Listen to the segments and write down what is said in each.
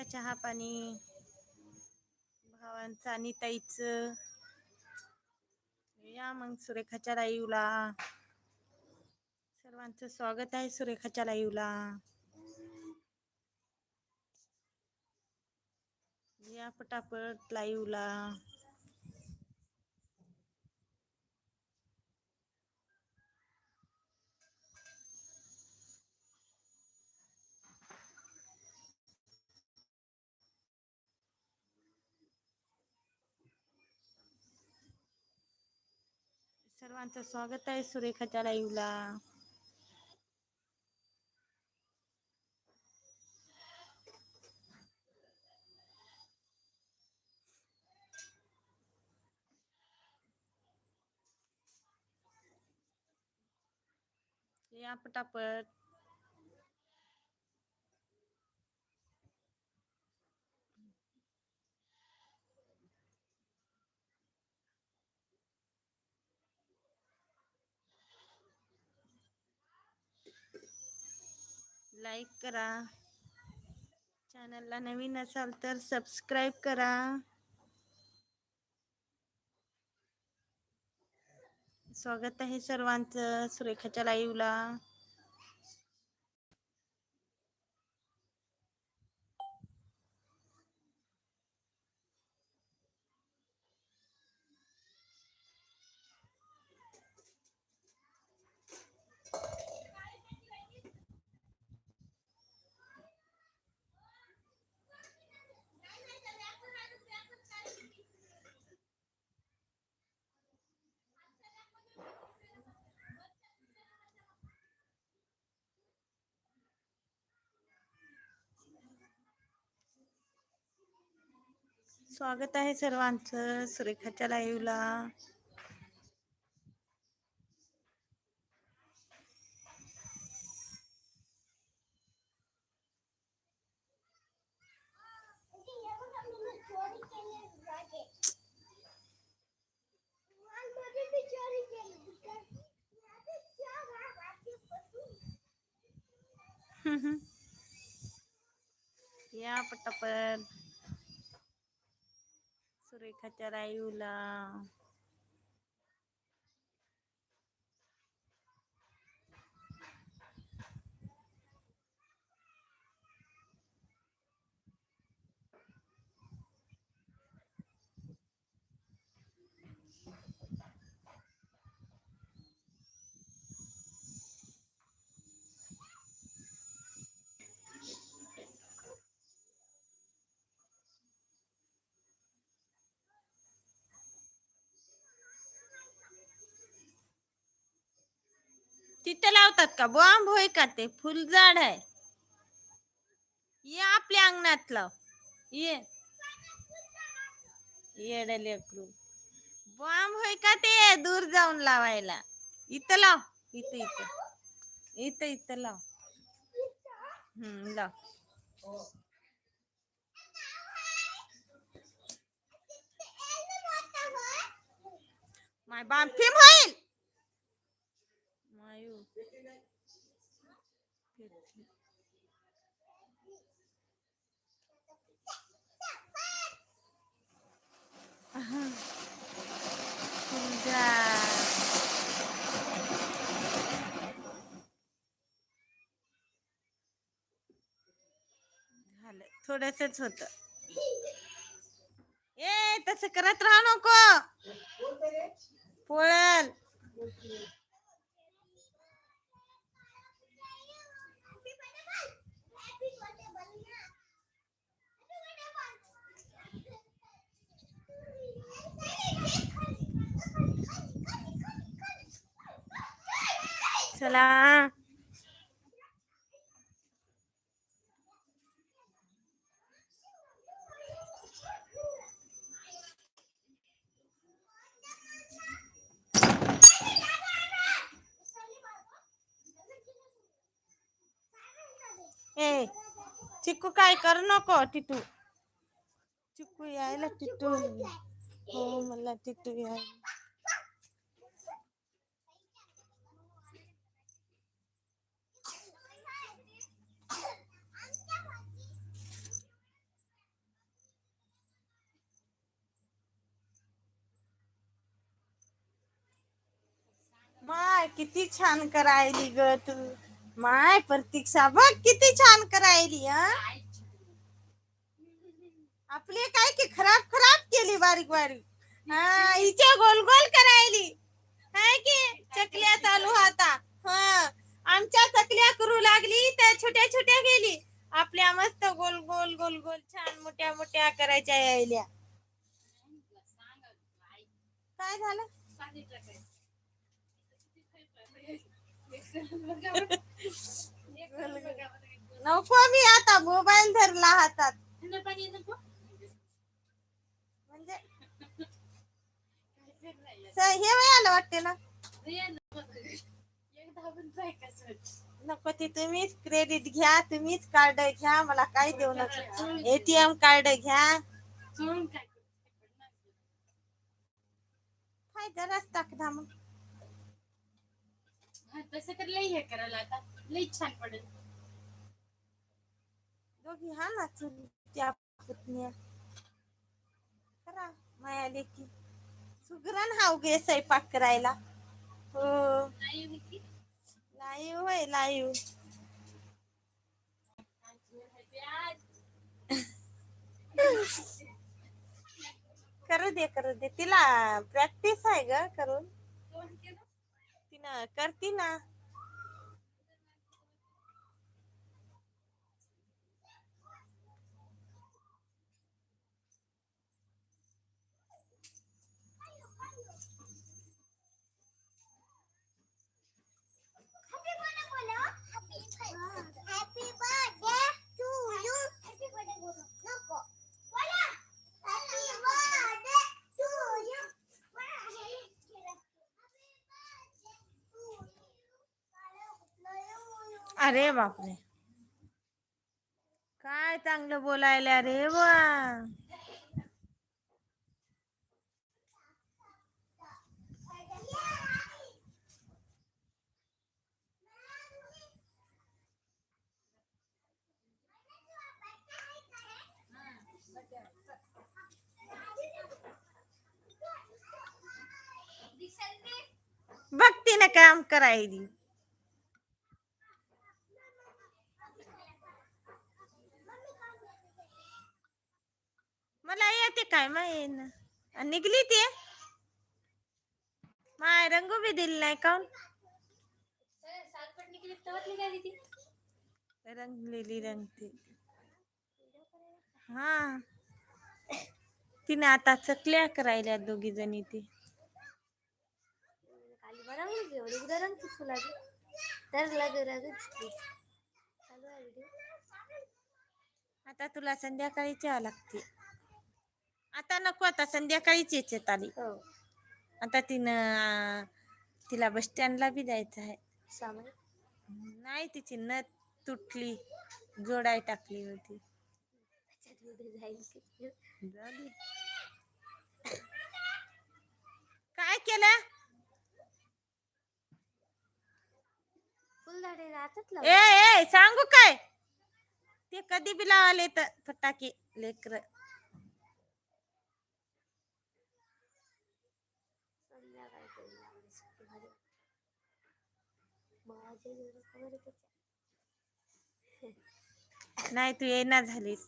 का चहा पाणी? भावांचं आणि ताईचं. या मग सुरेखाच्या लाईवला. सर्वांचं स्वागत आहे सुरेखाच्या लाईवला. या पटापट लाईवला. सर्वांचं स्वागत आहे सुरेखाच्या लाईव्हला या पटापट. लाईक करा. चॅनलला नवीन असाल तर सबस्क्राईब करा. स्वागत आहे सर्वांचं सुरेखाच्या लाईव्हला स्वागत आहे सर्वांचं सुरेखाच्या लाईव्हला या पटापट. सुरेखाच्या लाईव्हला तिथे लावतात का? बॉम्ब होय का ते? फुलझाड आहे. ये आपल्या अंगणात लाव ये येड बॉम्ब होय का ते? दूर जाऊन लावायला. इथं लाव. इथं इथं. इथं इथं लाव. हम्म लाव. माय बॉम्ब फिम होईल? झालं थोडसच होत. ए तस करत राहा नको. पोळल चला. ए चिक्कू काय करू नको टिटू. चिक्कू यायला टिटू. हो मला टिटू यायला. किती छान करायली ग तू. माय प्रतीक्षा बघ किती छान करायली आपले आपली काय की खराब खराब केली बारीक बारीक. हा हिच्या गोल गोल करायली. काय की चकल्या चालू होता हा आमच्या चकल्या करू लागली त्या छोट्या छोट्या गेली. आपल्या मस्त गोल गोल गोल गोल छान मोठ्या मोठ्या करायच्या यायल्या. काय झालं? नको मी आता मोबाईल धरला हातात. म्हणजे हे वय आलं वाटते ना? नको ते तुम्हीच क्रेडिट घ्या तुम्हीच कार्ड घ्या मला काय देऊ नका. एटीएम कार्ड घ्या. जराच टाकदा मग? तसं तर लई हे करायला आता. लई छान पडेल. दोघी हा ना चुल त्या पुतण्या. करा माया लेकी. सुगरण हाव गे स्वयंपाक करायला. हो. नाही विकी लाईव होय लाईव करू दे करू दे. तिला प्रॅक्टिस आहे ग करून. तिनं अरे बापरे. काय चांगलं बोलायला रे वा. भक्तीनं काम करायली. मला येते काय माय निघली ते. माय रंगू बी दिली नाही ती रंगलेली रंगते. हा. तिने आता चकल्या करायल्या दोघी जणी ती. आता तुला संध्याकाळी यावं लागते. आता नको आता संध्याकाळीच येत आली. हो. आता तिनं तिला बस स्टँडला बी जायचं आहे. सामान? नाही तिची नथ तुटली जोडाय टाकली होती. काय केलं? फुलझाडे राहतात ए ए सांगू काय? ते कधी बी लावाले तर फटाके लेकर संध्याकाळी करून लावले सुट्टी भारी माझे जरा खबर आहे त्याच्या नाही तू येणार झालीस.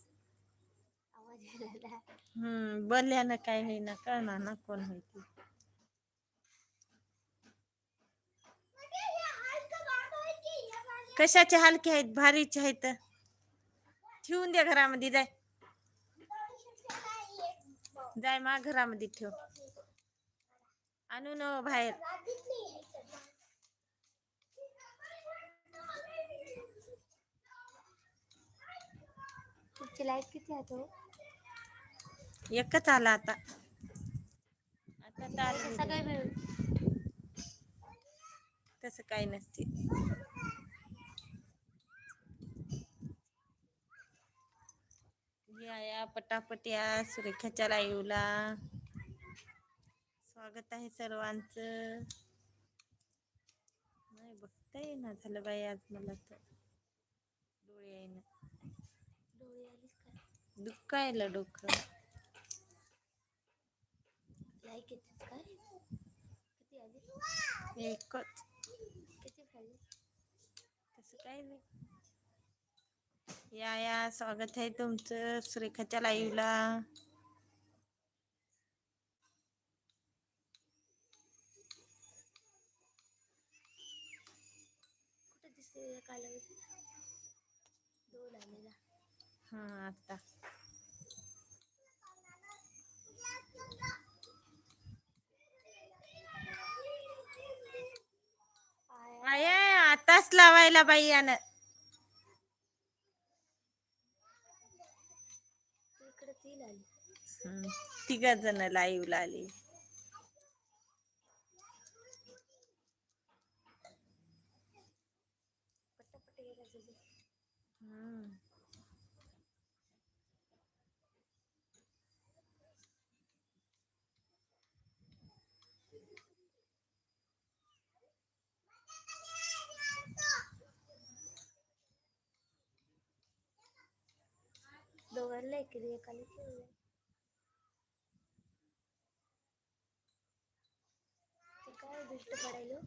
हम्म बोलल्यानं काय होईना कळणार ना कोण होती कशाचे हलके आहेत भारीचे आहेत? ठेवून दे घरामध्ये जाय. जाय मा घरामध्ये ठेव. आणू न बाहेर. तुमची लाइट किती आहे तो? एकच आला आता. आता तर आलं सगळे नाही. मिळून. तसं काही नसते. या या पटापट या सुरेखाच्या लाईव्हला स्वागत आहे सर्वांचं. नाही बघता येईना झालं बाई आज मला तर. डोळे येईना दुखायला डोकं. लाईक येतात काय किती आली? एकच. राहिली तसं काही नाही. या या स्वागत आहे तुमचं सुरेखाच्या लाईव्हला कुठे दिसते कालावधी दोन आलेला. हा आता आय, आताच लावायला बाई यानं. आली. तिघ जण आली. पटापट गेला तुझे हम्म. दोघांना एक एक ते काय दुष्ट पडायलो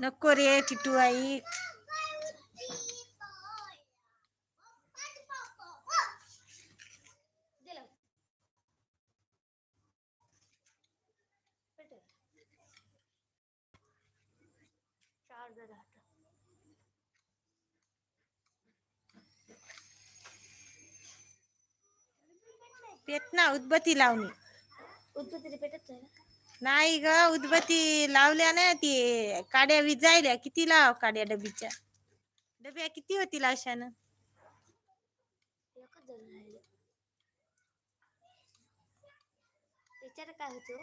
नको रे टिटू आई दिलं पेटव. चार जण आता पेट ना उदबत्ती लावणी. उद्बत्ती पेटत नाही ग उदबत्ती लावल्या ना ती काड्या विजायल्या. किती लाव काड्या डबीच्या? डब्या किती होतील अशानं? काय होतो?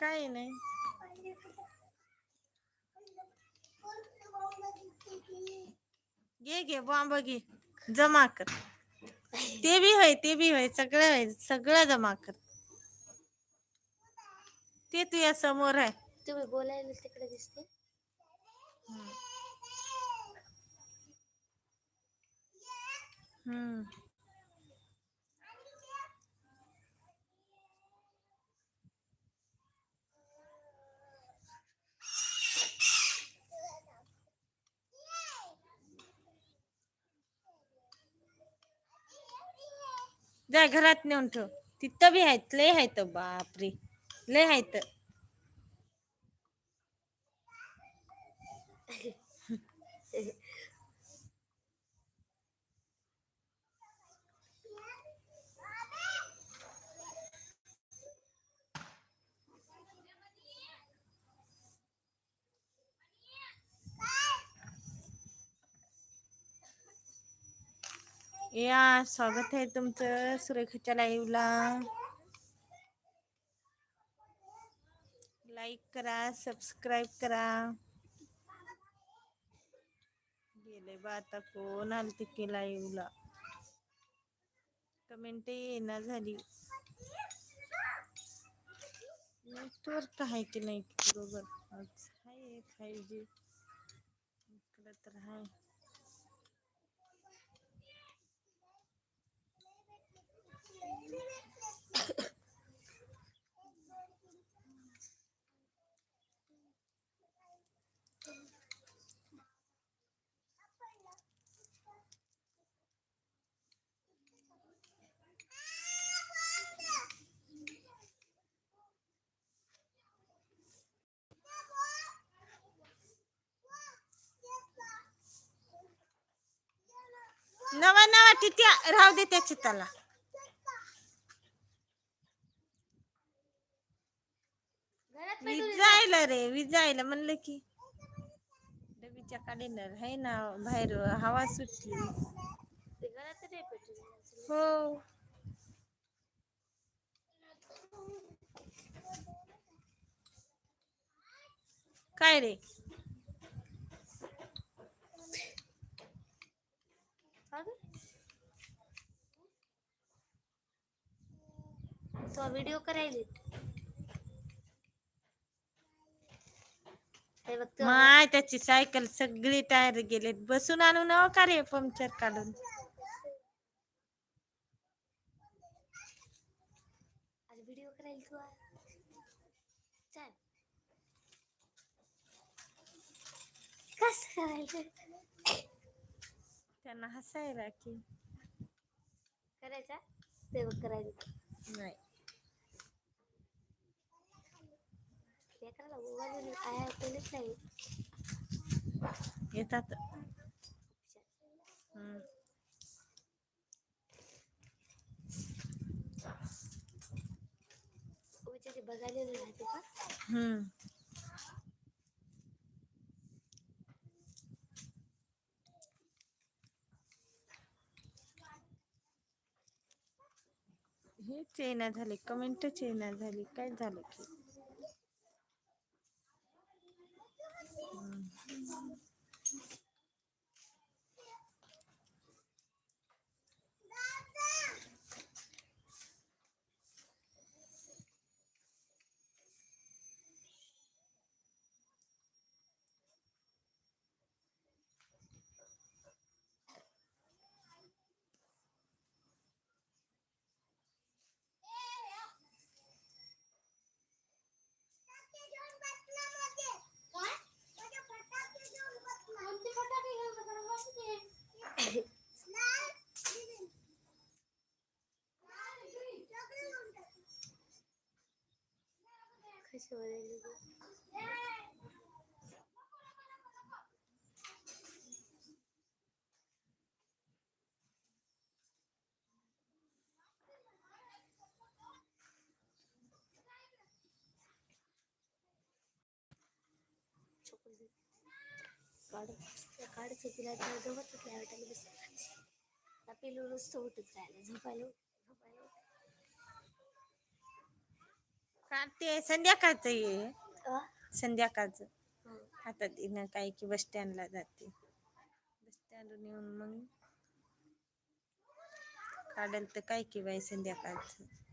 काही नाही. घे घे बॉम्ब घे. जमा कर. ते बी होय ते बी होय सगळं होय सगळं जमा कर. ते तुझ्या समोर आहे. तुम्ही बोलायला तिकडे दिसते. हम्म. जा घरात नेऊन ठेव. तिथं बी आहेत लय आहेत बापरे. लय आहेत. या स्वागत आहे तुमचं सुरेखाच्या लाईव्हला लाईक करा सबस्क्राईब करा. गेले बा आता कोण आलते की लाईव्हला कमेंट येणार झाली. नेटवर्क आहे की नाही? बरोबर. आहे फाईव्ह जी इकडं तर आहे. नवा नवा तिथे राहू दे त्या चित्ताला घरात रे विजायला म्हणलं की. डबीच्या काढणार आहे ना बाहेर हवा सुटली. हो. काय रे? तो व्हिडिओ करायला हे बघ तो. माय त्याची सायकल सगळी टायर गेलेत. बसून आणू नव का रे पंक्चर काढून? आज व्हिडिओ करायला तू आ. चल. कस करायचं? त्यांना हसायला की. करायचा? ते बघ करायचं. नाही. लेकराला मोबाईल आया कोणीच नाही. येतात. बघायला राहते का? हम्म. हे चेना झाले कमेंट चेना झाली काय झालं की? చూడండి కాడు కాడు చెప్పినట్టు జోబట్లు క్లారిటీ అనిపిస్తుంది నా పిల్లలు వస్తూ ఉంటుంది రూపాయలు రూపాయలు काढते संध्याकाळचं ये. अ? संध्याकाळचं. आता तिनं काय की बस स्टँडला जाते. बस स्टँडून येऊन मग. काढल तर काय की बाई संध्याकाळचं.